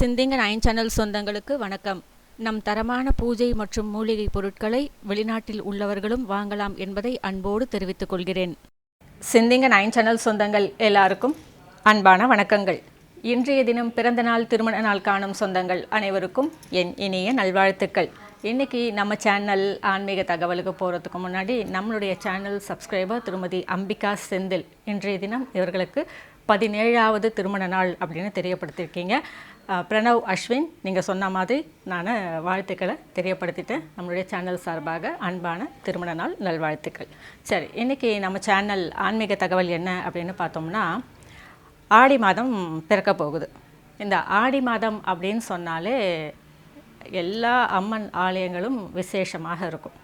சிந்திங்க nine channel சொந்தங்களுக்கு வணக்கம். நம் தரமான பூஜை மற்றும் மூலிகை பொருட்களை வெளிநாட்டில் உள்ளவர்களும் வாங்கலாம் என்பதை அன்போடு தெரிவித்துக் கொள்கிறேன். சிந்திங்க நயன் சேனல் சொந்தங்கள் எல்லாருக்கும் அன்பான வணக்கங்கள். இன்றைய தினம் பிறந்த நாள் திருமண நாள் காணும் சொந்தங்கள் அனைவருக்கும் என் இனிய நல்வாழ்த்துக்கள். இன்னைக்கு நம்ம சேனல் ஆன்மீக தகவலுக்கு போகிறதுக்கு முன்னாடி நம்மளுடைய சேனல் சப்ஸ்கிரைபர் திருமதி அம்பிகா செந்தில். இன்றைய தினம் இவர்களுக்கு பதினேழாவது திருமண நாள் அப்படின்னு தெரியப்படுத்தியிருக்கீங்க. பிரணவ் அஸ்வின் நீங்கள் சொன்ன மாதிரி நான் வாழ்த்துக்களை தெரியப்படுத்திட்டேன். நம்மளுடைய சேனல் சார்பாக அன்பான திருமண நாள் நல்வாழ்த்துக்கள். சரி இன்றைக்கி நம்ம சேனல் ஆன்மீக தகவல் என்ன அப்படின்னு பார்த்தோம்னா ஆடி மாதம் பிறக்க போகுது. இந்த ஆடி மாதம் அப்படின்னு சொன்னாலே எல்லா அம்மன் ஆலயங்களும் விசேஷமாக இருக்கும்.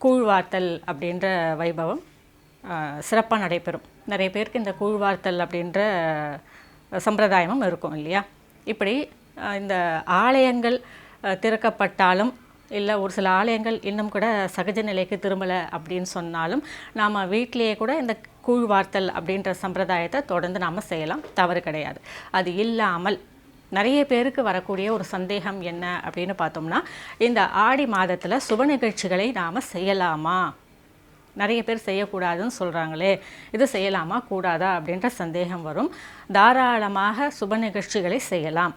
கூழ்வார்த்தல் அப்படின்ற வைபவம் சிறப்பாக நடைபெறும். நிறைய பேருக்கு இந்த கூழ்வார்த்தல் அப்படின்ற சம்பிரதாயமும் இருக்கும் இல்லையா? இப்படி இந்த ஆலயங்கள் திறக்கப்பட்டாலும் இல்லை ஒரு சில ஆலயங்கள் இன்னும் கூட சகஜ நிலைக்கு திரும்பலை அப்படின்னு சொன்னாலும் நாம் வீட்டிலேயே கூட இந்த கூழ்வார்த்தல் அப்படின்ற சம்பிரதாயத்தை தொடர்ந்து நாம் செய்யலாம். தவறு கிடையாது. அது இல்லாமல் நிறைய பேருக்கு வரக்கூடிய ஒரு சந்தேகம் என்ன அப்படின்னு பார்த்தோம்னா இந்த ஆடி மாதத்தில் சுப நிகழ்ச்சிகளை நாம் செய்யலாமா? நிறைய பேர் செய்யக்கூடாதுன்னு சொல்கிறாங்களே இது செய்யலாமா கூடாதா அப்படின்ற சந்தேகம் வரும். தாராளமாக சுப நிகழ்ச்சிகளை செய்யலாம்.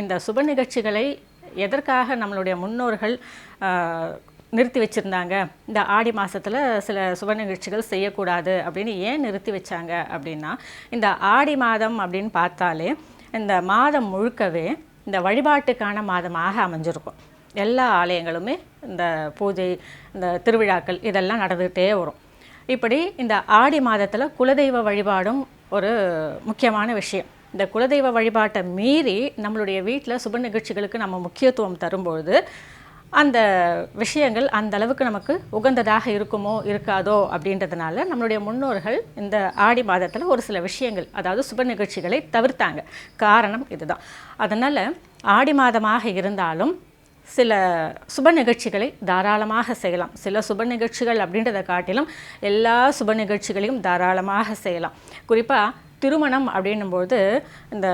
இந்த சுப நிகழ்ச்சிகளை எதற்காக நம்மளுடைய முன்னோர்கள் நிறுத்தி வச்சுருந்தாங்க? இந்த ஆடி மாதத்தில் சில சுப நிகழ்ச்சிகள் செய்யக்கூடாது அப்படின்னு ஏன் நிறுத்தி வச்சாங்க அப்படின்னா இந்த ஆடி மாதம் அப்படின்னு பார்த்தாலே இந்த மாதம் முழுக்கவே இந்த வழிபாட்டுக்கான மாதமாக அமைஞ்சிருக்கும். எல்லா ஆலயங்களுமே இந்த பூஜை இந்த திருவிழாக்கள் இதெல்லாம் நடந்துகிட்டே வரும். இப்படி இந்த ஆடி மாதத்தில் குலதெய்வ வழிபாடும் ஒரு முக்கியமான விஷயம். இந்த குலதெய்வ வழிபாட்டை மீறி நம்மளுடைய வீட்டில் சுப நிகழ்ச்சிகளுக்கு நம்ம முக்கியத்துவம் தரும்பொழுது அந்த விஷயங்கள் அந்த அளவுக்கு நமக்கு உகந்ததாக இருக்குமோ இருக்காதோ அப்படின்றதுனால நம்மளுடைய முன்னோர்கள் இந்த ஆடி மாதத்தில் ஒரு சில விஷயங்கள் அதாவது சுப நிகழ்ச்சிகளை தவிர்த்தாங்க. காரணம் இதுதான். அதனால் ஆடி மாதமாக இருந்தாலும் சில சுப நிகழ்ச்சிகளை தாராளமாக செய்யலாம். சில சுப நிகழ்ச்சிகள் அப்படின்றத காட்டிலும் எல்லா சுப நிகழ்ச்சிகளையும் தாராளமாக செய்யலாம். குறிப்பாக திருமணம் அப்படின்னும்போது இந்த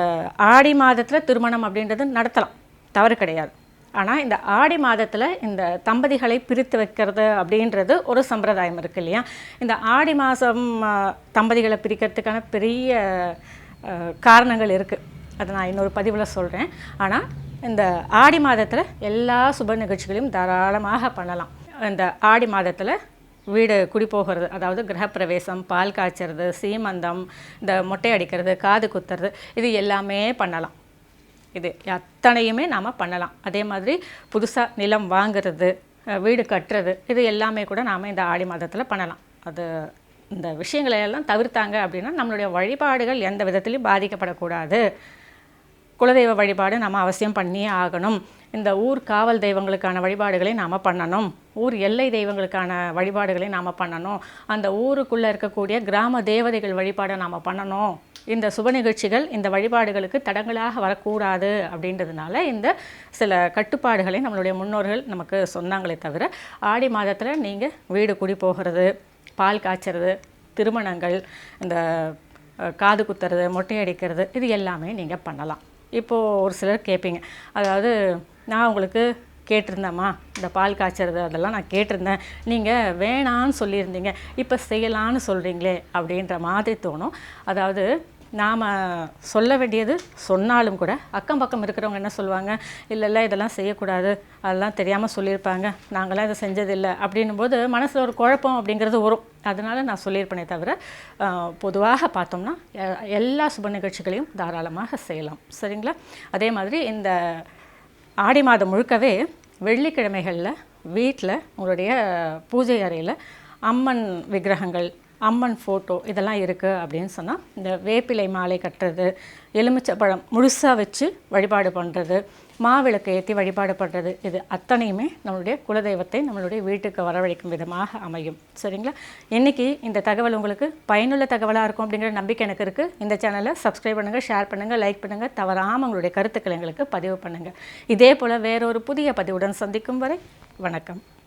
ஆடி மாதத்தில் திருமணம் அப்படின்றது நடத்தலாம். தவறு கிடையாது. ஆனால் இந்த ஆடி மாதத்தில் இந்த தம்பதிகளை பிரித்து வைக்கிறது அப்படின்றது ஒரு சம்பிரதாயம் இருக்கு இல்லையா? இந்த ஆடி மாதம் தம்பதிகளை பிரிக்கிறதுக்கான பெரிய காரணங்கள் இருக்குது அதை நான் இன்னொரு பதிவில் சொல்கிறேன் ஆனால் இந்த ஆடி மாதத்தில் எல்லா சுப நிகழ்ச்சிகளையும் தாராளமாக பண்ணலாம். இந்த ஆடி மாதத்தில் வீடு குடி போகிறது அதாவது கிரகப்பிரவேசம் பால் காய்ச்சறது சீமந்தம் இந்த மொட்டை அடிக்கிறது காது குத்துறது இது எல்லாமே பண்ணலாம். இது அத்தனையுமே நாம் பண்ணலாம். அதே மாதிரி புதுசாக நிலம் வாங்குறது வீடு கட்டுறது இது எல்லாமே கூட நாம் இந்த ஆடி மாதத்தில் பண்ணலாம். அது இந்த விஷயங்களை எல்லாம் தவிர்த்தாங்க அப்படின்னா நம்மளுடைய வழிபாடுகள் எந்த விதத்துலையும் பாதிக்கப்படக்கூடாது. குலதெய்வ வழிபாடு நம்ம அவசியம் பண்ணியே ஆகணும். இந்த ஊர் காவல் தெய்வங்களுக்கான வழிபாடுகளை நாம் பண்ணணும். ஊர் எல்லை தெய்வங்களுக்கான வழிபாடுகளை நாம் பண்ணணும். அந்த ஊருக்குள்ளே இருக்கக்கூடிய கிராம தேவதைகள் வழிபாடை நாம் பண்ணணும். இந்த சுப நிகழ்ச்சிகள் இந்த வழிபாடுகளுக்கு தடங்களாக வரக்கூடாது அப்படின்றதுனால இந்த சில கட்டுப்பாடுகளை நம்மளுடைய முன்னோர்கள் நமக்கு சொன்னாங்களே தவிர ஆடி மாதத்தில் நீங்கள் வீடு குடி போகிறது பால் காய்ச்சறது திருமணங்கள் இந்த காது குத்துறது மொட்டை அடிக்கிறது இது எல்லாமே நீங்கள் பண்ணலாம். இப்போது ஒரு சிலர் கேட்பீங்க. அதாவது நான் உங்களுக்கு கேட்டிருந்தேம்மா இந்த பால் காய்ச்சறது அதெல்லாம் நான் கேட்டிருந்தேன். நீங்கள் வேணான்னு சொல்லியிருந்தீங்க. இப்போ செய்யலான்னு சொல்கிறீங்களே அப்படின்ற மாதிரி தோணும். அதாவது நாம் சொல்ல வேண்டியது சொன்னாலும் கூட அக்கம் பக்கம் இருக்கிறவங்க என்ன சொல்லுவாங்க? இல்லை இல்லை இதெல்லாம் செய்யக்கூடாது. அதெல்லாம் தெரியாமல் சொல்லியிருப்பாங்க. நாங்களாம் இதை செஞ்சதில்லை. அப்படின்னும் போது மனசில் ஒரு குழப்பம் அப்படிங்கிறது வரும். அதனால் நான் சொல்லியிருப்பேனே தவிர பொதுவாக பார்த்தோம்னா எல்லா சுப நிகழ்ச்சிகளையும் தாராளமாக செய்யலாம். சரிங்களா? அதே மாதிரி இந்த ஆடி மாதம் முழுக்கவே வெள்ளிக்கிழமைகளில் வீட்டில் உங்களுடைய பூஜை அறையில் அம்மன் விக்கிரகங்கள் அம்மன் ஃபோட்டோ இதெல்லாம் இருக்குது அப்படின்னு சொன்னால் இந்த வேப்பிலை மாலை கட்டுறது எலுமிச்சை பழம் முழுசாக வச்சு வழிபாடு பண்ணுறது மாவிளக்கு ஏற்றி வழிபாடு பண்ணுறது இது அத்தனையுமே நம்மளுடைய குலதெய்வத்தை நம்மளுடைய வீட்டுக்கு வரவழைக்கும் விதமாக அமையும். சரிங்களா? இன்றைக்கி இந்த தகவல் உங்களுக்கு பயனுள்ள தகவலாக இருக்கும் அப்படிங்கிற நம்பிக்கை எனக்கு இருக்குது இந்த சேனலை சப்ஸ்கிரைப் பண்ணுங்கள் ஷேர் பண்ணுங்கள் லைக் பண்ணுங்கள் தவறாமல் உங்களுடைய கருத்துக்களை எங்களுக்கு பதிவு பண்ணுங்கள் இதே போல் வேறொரு புதிய பதிவுடன் சந்திக்கும் வரை வணக்கம்.